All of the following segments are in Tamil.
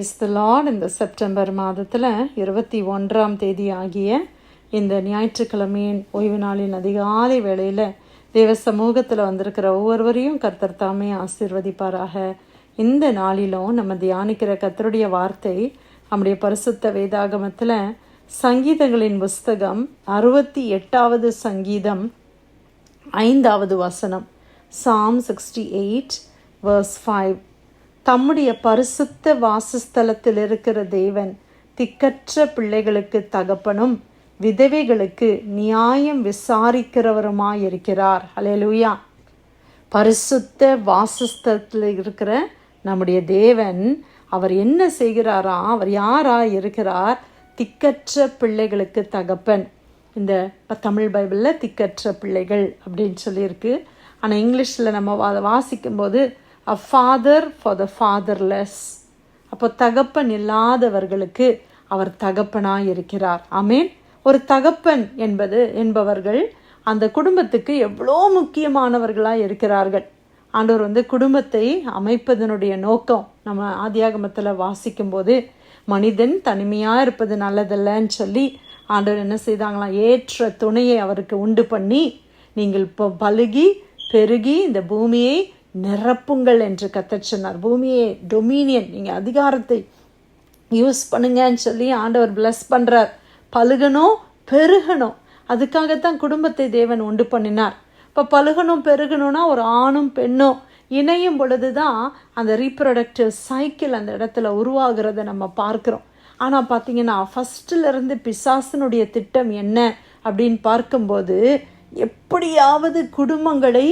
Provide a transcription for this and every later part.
இஸ் த லார்ட் இந்த செப்டம்பர் மாதத்தில் இருபத்தி ஒன்றாம் தேதி ஆகிய இந்த ஞாயிற்றுக்கிழமையின் ஓய்வு நாளின் அதிகாலை வேளையில் தேவ சமூகத்தில் வந்திருக்கிற ஒவ்வொருவரையும் கர்த்தர் தாமே ஆசீர்வதிப்பாராக. இந்த நாளிலும் நம்ம தியானிக்கிற கர்த்தருடைய வார்த்தை நம்முடைய பரிசுத்த வேதாகமத்தில் சங்கீதங்களின் புஸ்தகம் அறுபத்தி எட்டாவது சங்கீதம் ஐந்தாவது வசனம் psalm sixty eight verse five தம்முடைய பரிசுத்த வாசஸ்தலத்தில் இருக்கிற தேவன் திக்கற்ற பிள்ளைகளுக்கு தகப்பனும் விதவைகளுக்கு நியாயம் விசாரிக்கிறவருமாயிருக்கிறார். ஹalleluya. பரிசுத்த வாசஸ்தலத்தில் இருக்கிற நம்முடைய தேவன் அவர் என்ன செய்கிறாரா? அவர் யாரா இருக்கிறார் திக்கற்ற பிள்ளைகளுக்கு தகப்பன். இந்த தமிழ் பைபிளில் திக்கற்ற பிள்ளைகள் அப்படின்னு சொல்லியிருக்கு. ஆனால் இங்கிலீஷில் நம்ம வா வாசிக்கும்போது a father for the fatherless அப்போ தகப்பன் இல்லாதவர்களுக்கு அவர் தகப்பனாக இருக்கிறார் ஆமேன். ஒரு தகப்பன் என்பது என்பவர்கள் அந்த குடும்பத்துக்கு எவ்வளோ முக்கியமானவர்களாக இருக்கிறார்கள் ஆண்டவர் வந்து குடும்பத்தை அமைப்பதனுடைய நோக்கம் நம்ம ஆதியாகமத்தில் வாசிக்கும்போது மனிதன் தனிமையாக இருப்பது நல்லதில்லைன்னு சொல்லி ஆண்டவர் என்ன செய்தாங்களாம் ஏற்ற துணையை அவருக்கு உண்டு பண்ணி நீங்கள் இப்போ பழுகி பெருகி இந்த பூமியை நிரப்புங்கள் என்று கத்தர் சொன்னார். பூமியை டொமினியன் நீங்கள் அதிகாரத்தை யூஸ் பண்ணுங்கன்னு சொல்லி ஆண்டவர் பிளஸ் பண்ணுறார் பழுகணும் பெருகணும் அதுக்காகத்தான் குடும்பத்தை தேவன் உண்டு பண்ணினார். இப்போ பழுகணும் பெருகணும்னா ஒரு ஆணும் பெண்ணும் இணையும் பொழுது தான் அந்த ரீப்ரொடக்டிவ் சைக்கிள் அந்த இடத்துல உருவாகிறத நம்ம பார்க்குறோம். ஆனால் பார்த்தீங்கன்னா ஃபஸ்ட்டிலிருந்து பிசாசனுடைய திட்டம் என்ன அப்படின்னு பார்க்கும்போது எப்படியாவது குடும்பங்களை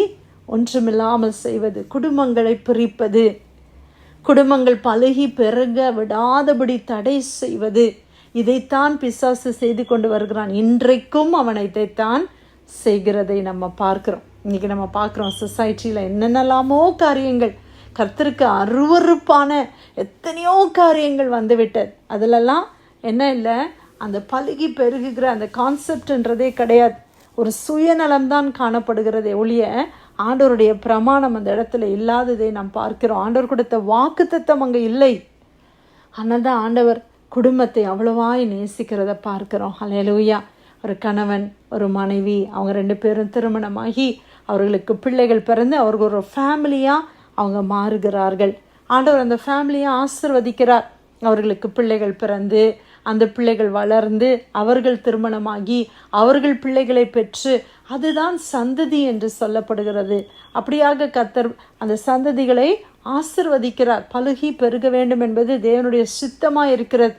ஒன்றுமில்லாமல் செய்வது குடும்பங்களை பிரிப்பது குடும்பங்கள் பழகி பெருக விடாதபடி தடை செய்வது. இதைத்தான் பிசாசு செய்து கொண்டு வருகிறான். இன்றைக்கும் அவன் இதைத்தான் செய்கிறதை நம்ம பார்க்குறோம். இன்னைக்கு நம்ம பார்க்குறோம் சொசைட்டியில் என்னென்னலாமோ காரியங்கள். கர்த்தருக்கு அருவறுப்பான எத்தனையோ காரியங்கள் வந்துவிட்டது அதிலெல்லாம் என்ன இல்லை? அந்த பழுகி பெருகுகிற அந்த கான்செப்ட்ன்றதே கிடையாது. ஒரு சுயநலம்தான் காணப்படுகிறதே ஒழிய ஆண்டவருடைய பிரமாணம் அந்த இடத்துல இல்லாததை நாம் பார்க்கிறோம். ஆண்டவர் கொடுத்த வாக்கு தத்தம் அங்கே இல்லை. ஆனால் தான் ஆண்டவர் குடும்பத்தை அவ்வளவாய் நேசிக்கிறத பார்க்கிறோம். அலையலூயா ஒரு கணவன் ஒரு மனைவி அவங்க ரெண்டு பேரும் திருமணமாகி அவர்களுக்கு பிள்ளைகள் பிறந்து அவர்கள் ஒரு ஃபேமிலியாக அவங்க மாறுகிறார்கள். ஆண்டவர் அந்த ஃபேமிலியை ஆசிர்வதிக்கிறார். அவர்களுக்கு பிள்ளைகள் பிறந்து அந்த பிள்ளைகள் வளர்ந்து அவர்கள் திருமணமாகி அவர்கள் பிள்ளைகளை பெற்று அதுதான் சந்ததி என்று சொல்லப்படுகிறது. அப்படியாக கத்தர் அந்த சந்ததிகளை ஆசிர்வதிக்கிறார். பழுகி பெருக வேண்டும் என்பது தேவனுடைய சித்தமாக இருக்கிறது.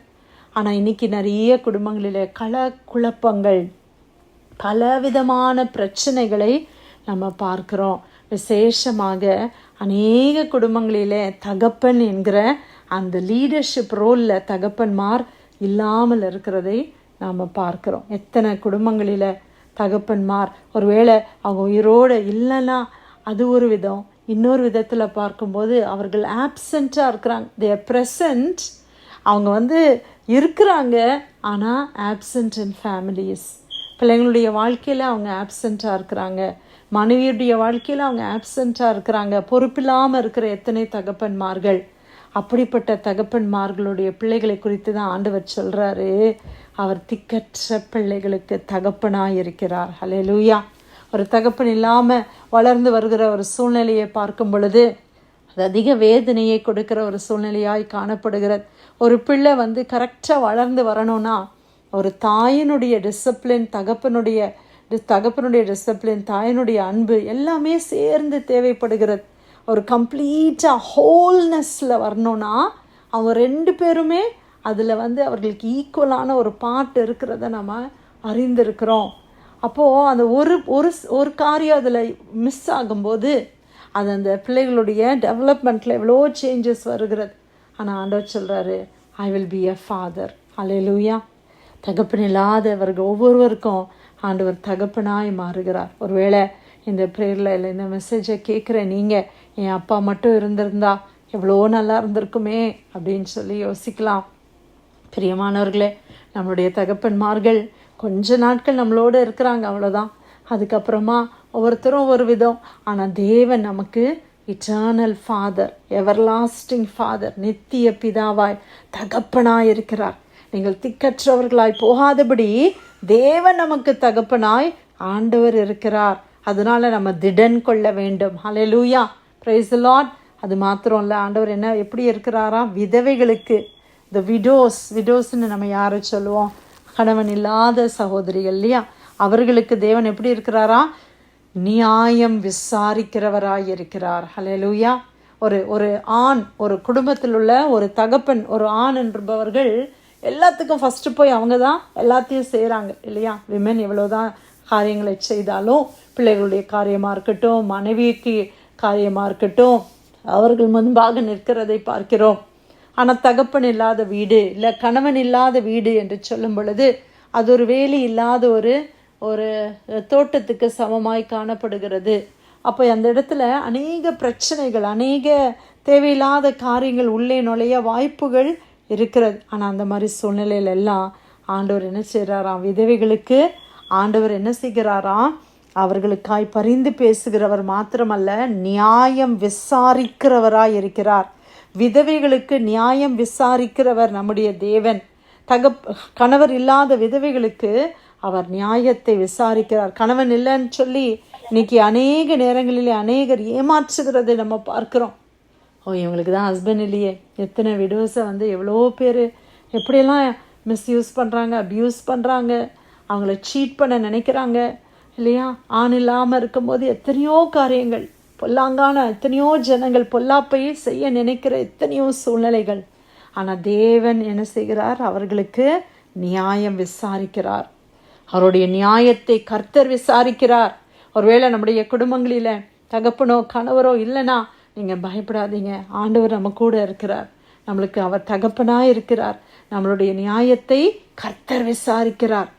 ஆனால் இன்றைக்கி நிறைய குடும்பங்களில் கல குழப்பங்கள் பலவிதமான பிரச்சனைகளை நம்ம பார்க்குறோம். விசேஷமாக அநேக குடும்பங்களிலே தகப்பன் என்கிற அந்த லீடர்ஷிப் ரோலில் தகப்பன்மார் இல்லாமல் இருக்கிறதை நாம் பார்க்குறோம். எத்தனை குடும்பங்களில் தகப்பன்மார் ஒருவேளை அவங்க உயிரோடு இல்லைன்னா அது ஒரு விதம். இன்னொரு விதத்தில் பார்க்கும்போது அவர்கள் ஆப்சண்ட்டாக இருக்கிறாங்க. தேர் ப்ரெசண்ட் அவங்க வந்து இருக்கிறாங்க. ஆனால் ஆப்சண்ட் இன் ஃபேமிலிஸ் பிள்ளைங்களுடைய வாழ்க்கையில் அவங்க ஆப்சண்ட்டாக இருக்கிறாங்க. மனைவியுடைய வாழ்க்கையில் அவங்க ஆப்சண்ட்டாக இருக்கிறாங்க. பொறுப்பில்லாமல் இருக்கிற எத்தனை தகப்பன்மார்கள்? அப்படிப்பட்ட தகப்பன்மார்களுடைய பிள்ளைகளை குறித்து தான் ஆண்டவர் சொல்கிறாரு அவர் திக்கற்ற பிள்ளைகளுக்கு தகப்பனாக இருக்கிறார் ஹலே லூயா ஒரு தகப்பன் இல்லாமல் வளர்ந்து வருகிற ஒரு சூழ்நிலையை பார்க்கும் பொழுது அது அதிக வேதனையை கொடுக்கிற ஒரு சூழ்நிலையாய் காணப்படுகிறது. ஒரு பிள்ளை வந்து கரெக்டாக வளர்ந்து வரணும்னா ஒரு தாயினுடைய டிசிப்ளின் தகப்பனுடைய தகப்பனுடைய டிசிப்ளின் தாயினுடைய அன்பு எல்லாமே சேர்ந்து தேவைப்படுகிறது. ஒரு கம்ப்ளீட்டாக ஹோல்னஸில் வரணும்னா அவங்க ரெண்டு பேருமே அதில் வந்து அவர்களுக்கு ஈக்குவலான ஒரு பாட்டு இருக்கிறத நம்ம அறிந்திருக்கிறோம். அப்போது அந்த ஒரு ஒரு ஒரு காரியம் அதில் மிஸ் ஆகும்போது அது அந்த பிள்ளைகளுடைய டெவலப்மெண்ட்டில் எவ்வளோ சேஞ்சஸ் வருகிறது. ஆனால் ஆண்டவர் சொல்கிறாரு I will be a father hallelujah தகப்பன் இல்லாதவர்கள் ஒவ்வொருவருக்கும் ஆண்டவர் தகப்பனாய் மாறுகிறார். ஒருவேளை இந்த ப்ரேயரில் இல்லை இந்த மெசேஜை கேட்குற நீங்கள் என் அப்பா மட்டும் இருந்திருந்தா எவ்வளோ நல்லா இருந்திருக்குமே அப்படின்னு சொல்லி யோசிக்கலாம். பிரியமானவர்களே நம்மளுடைய தகப்பன்மார்கள் கொஞ்ச நாட்கள் நம்மளோட இருக்கிறாங்க அவ்வளோதான் அதுக்கப்புறமா ஒவ்வொருத்தரும் ஒரு விதம். ஆனால் தேவன் நமக்கு இட்டர்னல் ஃபாதர் எவர்லாஸ்டிங் ஃபாதர் நித்திய பிதாவாய் தகப்பனாய் இருக்கிறார். நீங்கள் திக்கற்றவர்களாய் போகாதபடி தேவன் நமக்கு தகப்பனாய் ஆண்டவர் இருக்கிறார். அதனால நம்ம திடன் கொள்ள வேண்டும். ஹalleluya லூயா ப்ரைஸ் லாட் அது மாத்திரம் இல்லை ஆண்டவர் என்ன எப்படி இருக்கிறாரா? விதவைகளுக்கு. இந்த விடோஸ் விடோஸ்ன்னு நம்ம யாரை சொல்லுவோம்? கணவன் இல்லாத சகோதரிகள் இல்லையா? அவர்களுக்கு தேவன் எப்படி இருக்கிறாரா? நியாயம் விசாரிக்கிறவராய் இருக்கிறார். ஹலலூயா ஒரு ஒரு ஆண் ஒரு குடும்பத்தில் உள்ள ஒரு தகப்பன் ஒரு ஆண் என்பவர்கள் எல்லாத்துக்கும் ஃபஸ்ட்டு போய் அவங்க தான் எல்லாத்தையும் செய்கிறாங்க இல்லையா? விமன் எவ்வளோதான் காரியங்களை செய்தாலும் பிள்ளைகளுடைய காரியமாக இருக்கட்டும் மனைவிக்கு காரியமாக இருக்கட்டும். அவர்கள் முன்பாக நிற்கிறதை பார்க்கிறோம். ஆனால் தகப்பன் இல்லாத வீடு இல்லை கணவன் இல்லாத வீடு என்று சொல்லும் பொழுது அது ஒரு வேலி இல்லாத ஒரு ஒரு தோட்டத்துக்கு சமமாய் காணப்படுகிறது. அப்போ அந்த இடத்துல அநேக பிரச்சனைகள் அநேக தேவையில்லாத காரியங்கள் உள்ளே நுழைய வாய்ப்புகள் இருக்கிறது. ஆனால் அந்த மாதிரி சூழ்நிலையிலெல்லாம் ஆண்டவர் என்ன செய்கிறாராம் விதவைகளுக்கு ஆண்டவர் என்ன செய்கிறாராம்? அவர்களுக்காய் பரிந்து பேசுகிறவர் மாத்திரமல்ல நியாயம் விசாரிக்கிறவராய் இருக்கிறார். விதவைகளுக்கு நியாயம் விசாரிக்கிறவர் நம்முடைய தேவன். தகப் கணவர் இல்லாத விதவைகளுக்கு அவர் நியாயத்தை விசாரிக்கிறார். கணவன் இல்லைன்னு சொல்லி இன்னைக்கு அநேக நேரங்களிலே அநேகர் ஏமாற்றுகிறதை நம்ம பார்க்குறோம். ஓ இவங்களுக்கு தான் ஹஸ்பண்ட் இல்லையே. எத்தனை விடோஸை வந்து எவ்வளோ பேர் எப்படியெல்லாம் மிஸ்யூஸ் பண்ணுறாங்க அப்யூஸ் பண்ணுறாங்க அவங்கள சீட் பண்ண நினைக்கிறாங்க. இல்லையா? ஆண் இல்லாமல் இருக்கும்போது எத்தனையோ காரியங்கள் பொல்லாங்கான எத்தனையோ ஜனங்கள் பொல்லாப்பையே செய்ய நினைக்கிற எத்தனையோ சூழ்நிலைகள். ஆனால் தேவன் என்ன செய்கிறார்? அவர்களுக்கு நியாயம் விசாரிக்கிறார். அவருடைய நியாயத்தை கர்த்தர் விசாரிக்கிறார். ஒருவேளை நம்முடைய குடும்பங்களில் தகப்பனோ கணவரோ இல்லைனா நீங்கள் பயப்படாதீங்க. ஆண்டவர் நம்ம கூட இருக்கிறார். நம்மளுக்கு அவர் தகப்பனாக இருக்கிறார். நம்மளுடைய நியாயத்தை கர்த்தர் விசாரிக்கிறார்.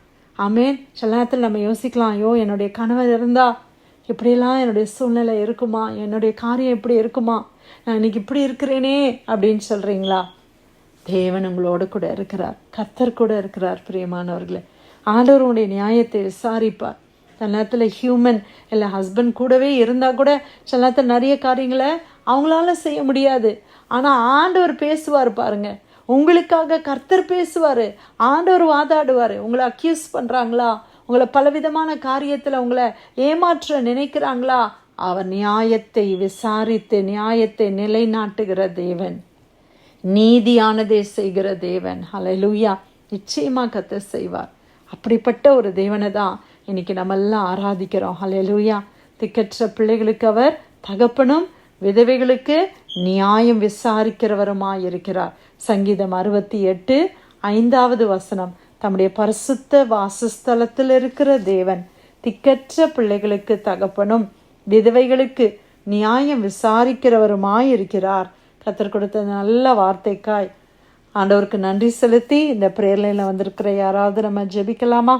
ஆமேன். சில நேரத்தில் நம்ம யோசிக்கலாம் ஐயோ என்னுடைய கணவர் இருந்தால் இப்படியெல்லாம் என்னுடைய சூழ்நிலை இருக்குமா? என்னுடைய காரியம் இப்படி இருக்குமா? நான் இன்னைக்கு இப்படி இருக்கிறேனே அப்படின்னு சொல்கிறீங்களா தேவன் உங்களோட கூட இருக்கிறார். கர்த்தர் கூட இருக்கிறார் பிரியமானவர்களே. ஆண்டவர் உடைய நியாயத்தை விசாரிப்பார். சில நேரத்தில் ஹியூமன் இல்லை ஹஸ்பண்ட் கூடவே இருந்தால் கூட சில நேரத்தில் நிறைய காரியங்களை அவங்களால செய்ய முடியாது. ஆனால் ஆண்டவர் பேசுவார் பாருங்கள் உங்களுக்காக கர்த்தர் பேசுவார். ஆண்டவர் வாதாடுவார். உங்களை அக்யூஸ் பண்ணுறாங்களா உங்களை பலவிதமான காரியத்தில் உங்களை ஏமாற்ற நினைக்கிறாங்களா? அவர் நியாயத்தை விசாரித்து நியாயத்தை நிலைநாட்டுகிற தேவன். நீதியானதே செய்கிற தேவன். ஹலலூயா நிச்சயமாக கத்த செய்வார். அப்படிப்பட்ட ஒரு தேவனை தான் இன்னைக்கு நம்ம எல்லாம் ஆராதிக்கிறோம். ஹலலூயா திக்கற்ற பிள்ளைகளுக்கு அவர் தகப்பனும் விதவைகளுக்கு நியாயம் விசாரிக்கிறவருமாயிருக்கிறார். சங்கீதம் அறுபத்தி எட்டு ஐந்தாவது வசனம். தம்முடைய பரிசுத்த வாசஸ்தலத்தில் இருக்கிற தேவன் திக்கற்ற பிள்ளைகளுக்கு தகப்பனும் விதவைகளுக்கு நியாயம் விசாரிக்கிறவருமாயிருக்கிறார். கத்தர் கொடுத்த நல்ல வார்த்தைக்காய். ஆண்டவருக்கு நன்றி செலுத்தி இந்த பிரேர்லைனில் வந்திருக்கிற யாராவது நம்ம ஜெபிக்கலாமா?